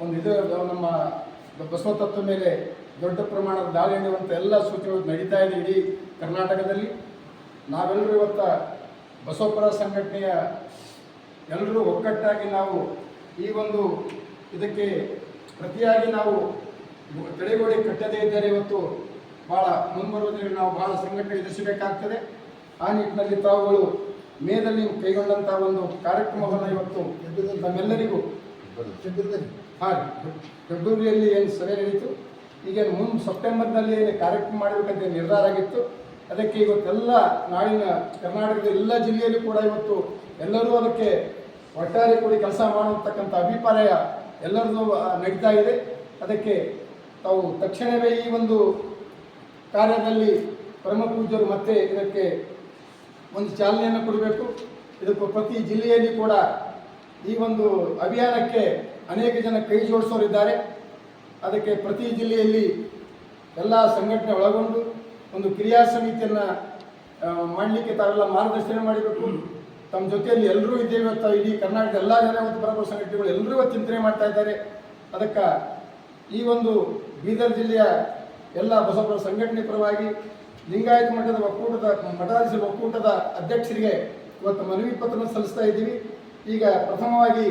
ಒಂದು ಇದು ನಮ್ಮ ಬಸವ ತತ್ವ ಮೇಲೆ ದೊಡ್ಡ ಪ್ರಮಾಣದ ದಾಳಿ ನಡೆಯುವಂಥ ಎಲ್ಲ ಸೂಚನೆಗಳು ನಡೀತಾ ಇದೆ ಇಡೀ ಕರ್ನಾಟಕದಲ್ಲಿ. ನಾವೆಲ್ಲರೂ ಇವತ್ತ ಬಸವಪರ ಸಂಘಟನೆಯ ಎಲ್ಲರೂ ಒಗ್ಗಟ್ಟಾಗಿ ನಾವು ಈ ಒಂದು ಇದಕ್ಕೆ ಪ್ರತಿಯಾಗಿ ನಾವು ತಡೆಗೋಡೆ ಕಟ್ಟದೇ ಇದ್ದರೆ ಇವತ್ತು ಭಾಳ ಮುಂಬರುವ ನಾವು ಬಹಳ ಸಂಘಟನೆ ಎದುರಿಸಬೇಕಾಗ್ತದೆ. ಆ ನಿಟ್ಟಿನಲ್ಲಿ ತಾವುಗಳು ಮೇದಲ್ಲಿ ಕೈಗೊಂಡಂಥ ಒಂದು ಕಾರ್ಯಕ್ರಮವನ್ನು ಇವತ್ತು ನಮ್ಮೆಲ್ಲರಿಗೂ ಹಾಗೆ ಫೆಬ್ರವರಿಯಲ್ಲಿ ಏನು ಸಭೆ ನಡೀತು, ಈಗ ಮುಂದೆ ಸೆಪ್ಟೆಂಬರ್ನಲ್ಲಿ ಏನು ಕಾರ್ಯಕ್ರಮ ಮಾಡಬೇಕಂತ ನಿರ್ಧಾರ ಆಗಿತ್ತು, ಅದಕ್ಕೆ ಇವತ್ತೆಲ್ಲ ನಾಡಿನ ಕರ್ನಾಟಕದ ಎಲ್ಲ ಜಿಲ್ಲೆಯಲ್ಲಿ ಕೂಡ ಇವತ್ತು ಎಲ್ಲರೂ ಅದಕ್ಕೆ ಒಟ್ಟಾರೆ ಕೂಡಿ ಕೆಲಸ ಮಾಡತಕ್ಕಂಥ ಅಭಿಪ್ರಾಯ ಎಲ್ಲರದು ನಡೀತಾ ಇದೆ. ಅದಕ್ಕೆ ತಾವು ತಕ್ಷಣವೇ ಈ ಒಂದು ಕಾರ್ಯದಲ್ಲಿ ಪರಮ ಪೂಜರು ಮತ್ತೆ ಇದಕ್ಕೆ ಒಂದು ಚಾಲನೆಯನ್ನು ಕೊಡಬೇಕು. ಇದಕ್ಕೆ ಪ್ರತಿ ಜಿಲ್ಲೆಯಲ್ಲಿ ಕೂಡ ಈ ಒಂದು ಅಭಿಯಾನಕ್ಕೆ ಅನೇಕ ಜನ ಕೈ ಜೋಡಿಸೋರಿದ್ದಾರೆ. ಅದಕ್ಕೆ ಪ್ರತಿ ಜಿಲ್ಲೆಯಲ್ಲಿ ಎಲ್ಲ ಸಂಘಟನೆ ಒಳಗೊಂಡು ಒಂದು ಕ್ರಿಯಾ ಸಮಿತಿಯನ್ನು ಮಾಡಲಿಕ್ಕೆ ತಾವೆಲ್ಲ ಮಾರ್ಗದರ್ಶನ ಮಾಡಬೇಕು. ತಮ್ಮ ಜೊತೆಯಲ್ಲಿ ಎಲ್ಲರೂ ಇದ್ದೇವೆ ಇವತ್ತು ಇಡೀ ಕರ್ನಾಟಕದ ಎಲ್ಲ ಜನ ಇವತ್ತು ಬರಬಹುದು ಸಂಘಟನೆಗಳು ಎಲ್ಲರೂ ಇವತ್ತು ಚಿಂತನೆ ಮಾಡ್ತಾ ಇದ್ದಾರೆ. ಅದಕ್ಕೆ ಈ ಒಂದು ಬೀದರ್ ಜಿಲ್ಲೆಯ ಎಲ್ಲ ಬಸವರ ಸಂಘಟನೆ ಪರವಾಗಿ ಲಿಂಗಾಯತ ಮಠದ ಒಕ್ಕೂಟದ, ಮಠಾಧೀಶರ ಒಕ್ಕೂಟದ ಅಧ್ಯಕ್ಷರಿಗೆ ಇವತ್ತು ಮನವಿ ಪತ್ರ ಸಲ್ಲಿಸ್ತಾ ಇದ್ದೀವಿ. ಈಗ ಪ್ರಥಮವಾಗಿ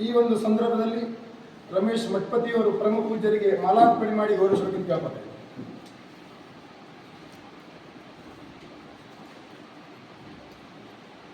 ಈ ಒಂದು ಸಂದರ್ಭದಲ್ಲಿ ರಮೇಶ್ ಮಠಪತಿಯವರು ಪ್ರಮುಖ ಪೂಜ್ಯರಿಗೆ ಮಾಲಾರ್ಪಣೆ ಮಾಡಿ ಗೌರವಿಸಬೇಕಂತ ಕೇಳ್ಕೊತಾರೆ